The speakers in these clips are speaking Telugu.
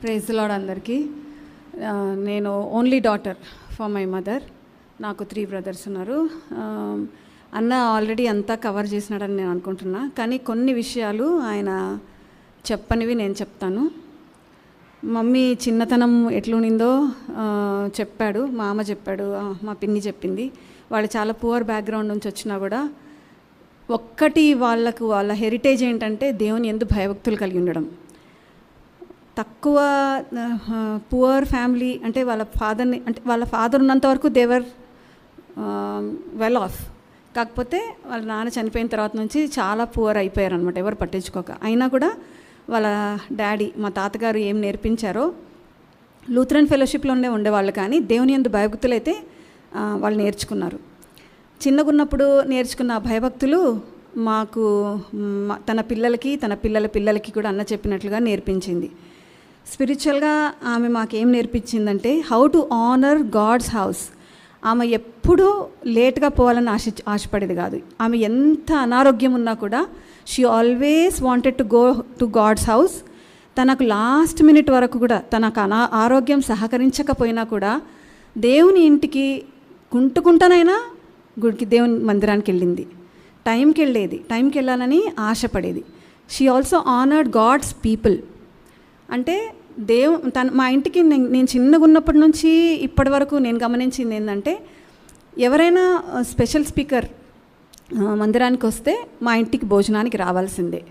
ప్రైజ్ లాడ్ అందరికీ. నేను only daughter for my mother నాకు త్రీ బ్రదర్స్ ఉన్నారు. అన్న ఆల్రెడీ అంతా కవర్ చేసినాడని నేను అనుకుంటున్నా. కానీ కొన్ని విషయాలు ఆయన చెప్పనివి నేను చెప్తాను. మమ్మీ చిన్నతనం ఎట్లునిందో చెప్పాడు. మా అమ్మ చెప్పాడు. మా పిన్ని చెప్పింది. వాళ్ళు చాలా పువర్ బ్యాక్గ్రౌండ్ నుంచి వచ్చినా కూడా ఒక్కటి వాళ్ళకు వాళ్ళ హెరిటేజ్ ఏంటంటే దేవుని ఎందు భయభక్తులు కలిగి ఉండడం. తక్కువ పువర్ ఫ్యామిలీ అంటే వాళ్ళ ఫాదర్ని అంటే వాళ్ళ ఫాదర్ ఉన్నంత వరకు దేవర్ వెల్ ఆఫ్ కాకపోతే వాళ్ళ నాన్న చనిపోయిన తర్వాత నుంచి చాలా పువర్ అయిపోయారు అనమాట ఎవరు పట్టించుకోక. అయినా కూడా వాళ్ళ డాడీ మా తాతగారు ఏం నేర్పించారో లూథరన్ ఫెలోషిప్లోనే ఉండేవాళ్ళు కానీ దేవుని ఎందు భయభక్తులు అయితే వాళ్ళు నేర్చుకున్నారు. చిన్నగున్నప్పుడు నేర్చుకున్న భయభక్తులు మాకు తన పిల్లలకి తన పిల్లల పిల్లలకి కూడా అన్న చెప్పినట్లుగా నేర్పించింది. స్పిరిచువల్గా ఆమె మాకేం నేర్పించిందంటే how to honour God's house. ఆమె ఎప్పుడూ లేట్గా పోవాలని ఆశ ఆశపడేది కాదు. ఆమె ఎంత అనారోగ్యం ఉన్నా కూడా she always wanted to go to God's house. తనకు లాస్ట్ మినిట్ వరకు కూడా తనకు అనా ఆరోగ్యం సహకరించకపోయినా కూడా దేవుని ఇంటికి కుంటుకుంటనైనా గుడికి దేవుని మందిరానికి వెళ్ళింది. టైంకి వెళ్ళేది టైంకి వెళ్ళాలని ఆశపడేది. She also honoured God's people. అంటే దేవు తన మా ఇంటికి నేను నేను చిన్నగా ఉన్నప్పటి నుంచి ఇప్పటి వరకు నేను గమనించింది ఏంటంటే ఎవరైనా స్పెషల్ స్పీకర్ మందిరానికి వస్తే మా ఇంటికి భోజనానికి రావాల్సిందే.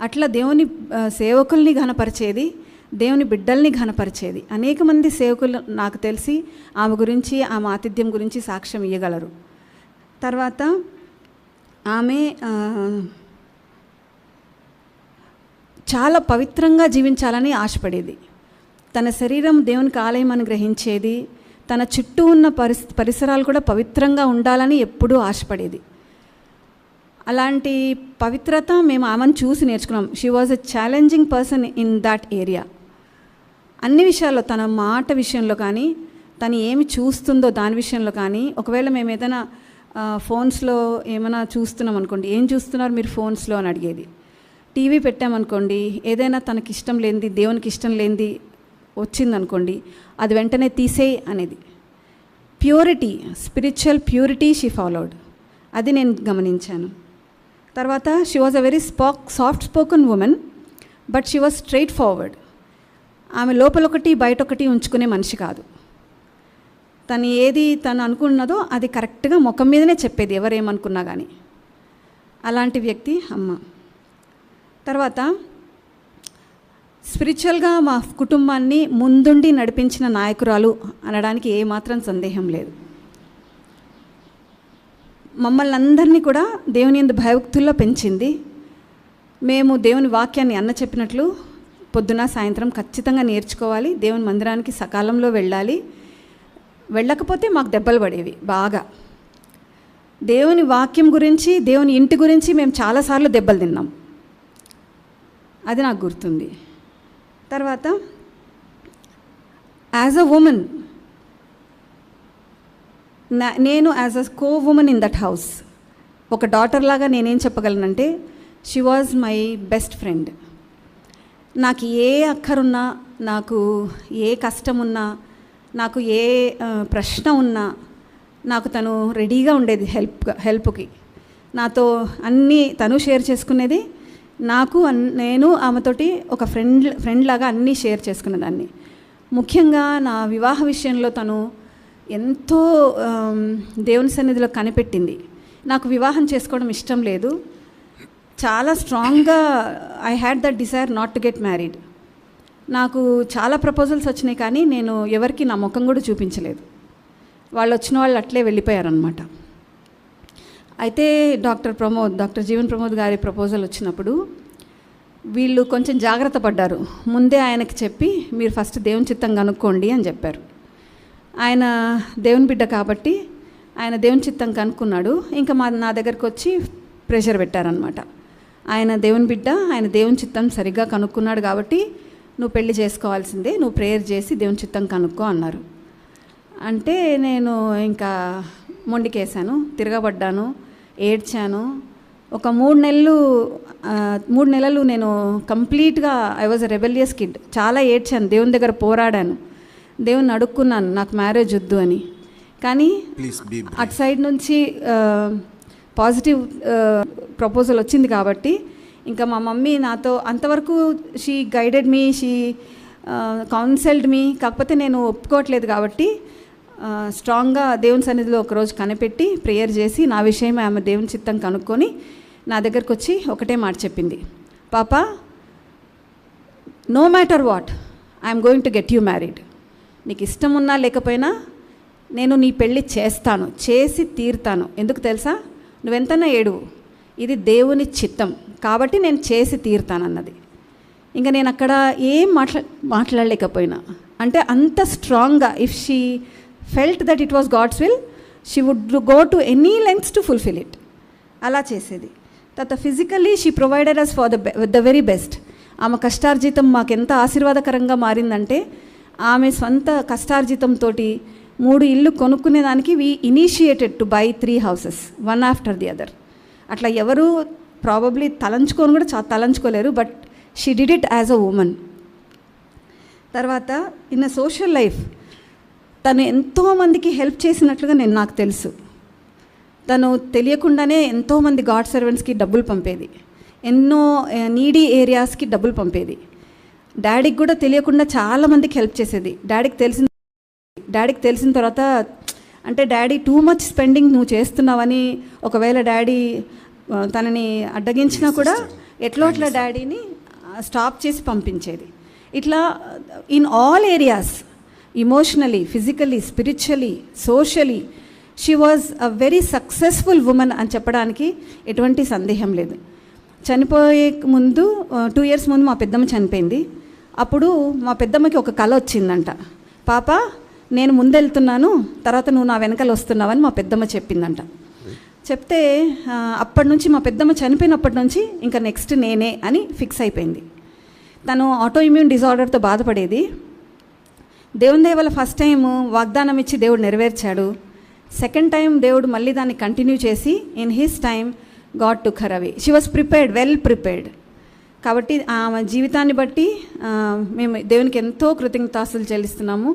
అట్లా దేవుని సేవకుల్ని ఘనపరిచేది దేవుని బిడ్డల్ని ఘనపరిచేది. అనేక మంది సేవకులు నాకు తెలిసి ఆమె గురించి ఆమె ఆతిథ్యం గురించి సాక్ష్యం ఇవ్వగలరు తర్వాత ఆమె చాలా పవిత్రంగా జీవించాలని ఆశపడేది. తన శరీరం దేవునికి ఆలయం అని గ్రహించేది. తన చుట్టూ ఉన్న పరిస్ పరిసరాలు కూడా పవిత్రంగా ఉండాలని ఎప్పుడూ ఆశపడేది. అలాంటి పవిత్రత మేము ఆమెను చూసి నేర్చుకున్నాం. She was a challenging person in that area అన్ని విషయాల్లో తన మాట విషయంలో కానీ తను ఏమి చూస్తుందో దాని విషయంలో కానీ ఒకవేళ మేము ఏదైనా ఫోన్స్లో ఏమైనా చూస్తున్నాం అనుకోండి ఏం చూస్తున్నారు మీరు ఫోన్స్లో అని అడిగేది. టీవీ పెట్టామనుకోండి ఏదైనా తనకి ఇష్టం లేనిది దేవునికి ఇష్టం లేనిది వచ్చిందనుకోండి అది వెంటనే తీసేయి అనేది. Purity spiritual purity she followed. అది నేను గమనించాను. తర్వాత she was a very spoke soft spoken woman but she was straightforward. ఆమె లోపల ఒకటి బయట ఒకటి ఉంచుకునే మనిషి కాదు. తను ఏది తను అనుకున్నదో అది కరెక్ట్గా ముఖం మీదనే చెప్పేది ఎవరేమనుకున్నా కానీ అలాంటి వ్యక్తి అమ్మ. తర్వాత స్పిరిచువల్గా మా కుటుంబాన్ని ముందుండి నడిపించిన నాయకురాలు అనడానికి ఏమాత్రం సందేహం లేదు. మమ్మల్ని అందరినీ కూడా దేవుని ఎందు భయభక్తుల్లో పెంచింది. మేము దేవుని వాక్యాన్ని అన్న చెప్పినట్లు పొద్దున సాయంత్రం ఖచ్చితంగా నేర్చుకోవాలి. దేవుని మందిరానికి సకాలంలో వెళ్ళాలి. వెళ్ళకపోతే మాకు దెబ్బలు పడేవి బాగా. దేవుని వాక్యం గురించి దేవుని ఇంటి గురించి మేము చాలాసార్లు దెబ్బలు తిన్నాం. అది నాకు గుర్తుంది. తర్వాత యాజ్ అ ఉమెన్ నా నేను as a co woman in that house ఒక డాటర్ లాగా నేనేం చెప్పగలనంటే she was my best friend నాకు ఏ అక్కరున్నా నాకు ఏ కష్టం ఉన్నా నాకు ఏ ప్రశ్న ఉన్నా నాకు తను రెడీగా ఉండేది హెల్ప్ హెల్ప్కి నాతో అన్నీ తను షేర్ చేసుకునేది నాకు అన్- నేను ఆమెతోటి ఒక ఫ్రెండ్ ఫ్రెండ్ లాగా అన్నీ షేర్ చేసుకునేదాన్ని ముఖ్యంగా నా వివాహ విషయంలో తను ఎంతో దేవుని సన్నిధిలో కనిపెట్టింది. నాకు వివాహం చేసుకోవడం ఇష్టం లేదు. చాలా స్ట్రాంగ్గా I had that desire not to get married. నాకు చాలా ప్రపోజల్స్ వచ్చినాయి కానీ నేను ఎవరికి నా ముఖం కూడా చూపించలేదు. వాళ్ళు వచ్చిన వాళ్ళు అట్లే వెళ్ళిపోయారనమాట అయితే డాక్టర్ ప్రమోద్ డాక్టర్ జీవన్ ప్రమోద్ గారి ప్రపోజల్ వచ్చినప్పుడు వీళ్ళు కొంచెం జాగ్రత్త పడ్డారు. ముందే ఆయనకి చెప్పి మీరు ఫస్ట్ దేవుని చిత్తం కనుక్కోండి అని చెప్పారు. ఆయన దేవుని బిడ్డ కాబట్టి ఆయన దేవుని చిత్తం కనుక్కున్నాడు. ఇంకా మా నా దగ్గరకు వచ్చి ప్రెషర్ పెట్టారనమాట ఆయన దేవుని బిడ్డ ఆయన దేవుని చిత్తం సరిగ్గా కనుక్కున్నాడు కాబట్టి నువ్వు పెళ్ళి చేసుకోవాల్సిందే నువ్వు ప్రేయర్ చేసి దేవుని చిత్తం కనుక్కో అన్నారు. అంటే నేను ఇంకా మొండికేశాను తిరగబడ్డాను. ఏడ్చాను. ఒక మూడు నెలలు మూడు నెలలు నేను కంప్లీట్గా I was a rebellious kid చాలా ఏడ్చాను. దేవుని దగ్గర పోరాడాను. దేవుని అడుక్కున్నాను నాకు మ్యారేజ్ వద్దు అని. కానీ అటు సైడ్ నుంచి పాజిటివ్ ప్రపోజల్ వచ్చింది కాబట్టి ఇంకా మా మమ్మీ నాతో అంతవరకు she guided me she counselled me కాకపోతే నేను ఒప్పుకోవట్లేదు కాబట్టి స్ట్రాంగ్గా దేవుని సన్నిధిలో ఒకరోజు కనిపెట్టి ప్రేయర్ చేసి నా విషయమే ఆమె దేవుని చిత్తం కనుక్కొని నా దగ్గరకు వచ్చి ఒకటే మాట చెప్పింది. పాప no matter what I'm going to get you married నీకు ఇష్టం ఉన్నా లేకపోయినా నేను నీ పెళ్ళి చేస్తాను చేసి తీరుతాను. ఎందుకు తెలుసా? నువ్వెంతనా ఏడువు. ఇది దేవుని చిత్తం. కాబట్టి నేను చేసి తీరుతానన్నది. ఇంకా నేను అక్కడ ఏం మాట్లా మాట్లాడలేకపోయినా. అంటే అంత స్ట్రాంగ్గా if she felt that it was God's will she would go to any lengths to fulfil it అలా చేసేది. తర్వాత physically she provided us for the the very best ఆమె కష్టార్జితం మాకు ఎంత ఆశీర్వాదకరంగా మారిందంటే ఆమె సొంత కష్టార్జితంతో మూడు ఇల్లు కొనుక్కునే దానికి we initiated to buy three houses one after the other అట్లా ఎవరు ప్రాబబ్లీ తలంచుకొని కూడా చా తలంచుకోలేరు but she did it as a woman తర్వాత ఇన్ అ సోషల్ లైఫ్ తను ఎంతోమందికి హెల్ప్ చేసినట్లుగా నేను నాకు తెలుసు. తను తెలియకుండానే ఎంతోమంది గాడ్ సర్వెంట్స్కి డబ్బులు పంపేది. ఎన్నో నీడీ ఏరియాస్కి డబ్బులు పంపేది. డాడీకి కూడా తెలియకుండా చాలామందికి హెల్ప్ చేసేది. డాడీకి తెలిసిన డాడీకి తెలిసిన తర్వాత అంటే డాడీ టూ మచ్ స్పెండింగ్ నువ్వు చేస్తున్నావని ఒకవేళ డాడీ తనని అడ్డగించినా కూడా ఎట్లో అట్లా డాడీని స్టాప్ చేసి పంపించేది. ఇట్లా in all areas emotionally physically spiritually socially she was a very successful woman అని చెప్పడానికి ఎటువంటి సందేహం లేదు. చనిపోయే ముందు టూ ఇయర్స్ ముందు మా పెద్దమ్మ చనిపోయింది. అప్పుడు మా పెద్దమ్మకి ఒక కళ వచ్చిందంట. పాప నేను ముందెళ్తున్నాను తర్వాత నువ్వు నా వెనకాల వస్తున్నావని మా పెద్దమ్మ చెప్పిందంట. చెప్తే అప్పటి నుంచి మా పెద్దమ్మ చనిపోయినప్పటి నుంచి ఇంకా నెక్స్ట్ నేనే అని ఫిక్స్ అయిపోయింది. తను ఆటో ఇమ్యూన్ డిజార్డర్తో బాధపడేది. దేవుని దయ ఫస్ట్ టైం వాగ్దానం ఇచ్చి దేవుడు నెరవేర్చాడు. సెకండ్ టైం దేవుడు మళ్ళీ దాన్ని కంటిన్యూ చేసి in his time God to ఖరవి she was prepared well prepared కాబట్టి ఆమె జీవితాన్ని బట్టి మేము దేవునికి ఎంతో కృతజ్ఞతాస్తులు చెల్లిస్తున్నాము.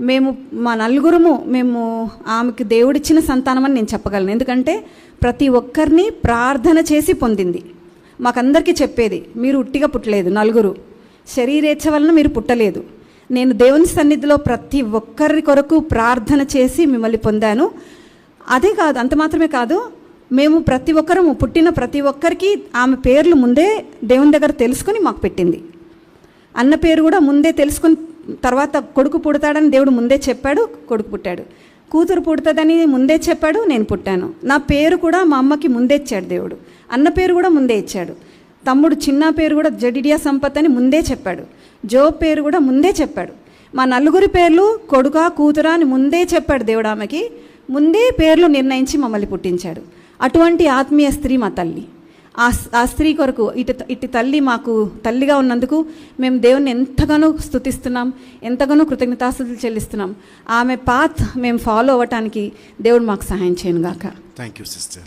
మేము మా నలుగురము మేము ఆమెకు దేవుడిచ్చిన సంతానం అని నేను చెప్పగలను. ఎందుకంటే ప్రతి ఒక్కరిని ప్రార్థన చేసి పొందింది. మాకందరికీ చెప్పేది మీరు ఉట్టిగా పుట్టలేదు నలుగురు. శరీరేచ్ఛ వలన మీరు పుట్టలేదు. నేను దేవుని సన్నిధిలో ప్రతి ఒక్కరి కొరకు ప్రార్థన చేసి మిమ్మల్ని పొందాను. అదే కాదు అంత మాత్రమే కాదు మేము ప్రతి ఒక్కరము పుట్టిన ప్రతి ఒక్కరికి ఆమె పేర్లు ముందే దేవుని దగ్గర తెలుసుకొని మాకు పెట్టింది. అన్న పేరు కూడా ముందే తెలుసుకుని తర్వాత కొడుకు పుడతాడని దేవుడు ముందే చెప్పాడు కొడుకు పుట్టాడు. కూతురు పుడుతుందని ముందే చెప్పాడు నేను పుట్టాను. నా పేరు కూడా మా అమ్మకి ముందే ఇచ్చాడు దేవుడు. అన్న పేరు కూడా ముందే ఇచ్చాడు. తమ్ముడు చిన్న పేరు కూడా జడిడియా సంపత్ అని ముందే చెప్పాడు. జో పేరు కూడా ముందే చెప్పాడు. మా నలుగురి పేర్లు కొడుక కూతురా అని ముందే చెప్పాడు దేవుడు ఆమెకి ముందే పేర్లు నిర్ణయించి మమ్మల్ని పుట్టించాడు. అటువంటి ఆత్మీయ స్త్రీ మా తల్లి. ఆ స్త్రీ కొరకు ఇటు ఇటు తల్లి మాకు తల్లిగా ఉన్నందుకు మేము దేవుణ్ణి ఎంతగానో స్తుతిస్తున్నాం ఎంతగానో కృతజ్ఞతాస్తుతులు చెల్లిస్తున్నాం. ఆమె పాత్ మేము ఫాలో అవ్వటానికి దేవుడు మాకు సహాయం చేయను గాక థ్యాంక్ యూ సిస్టర్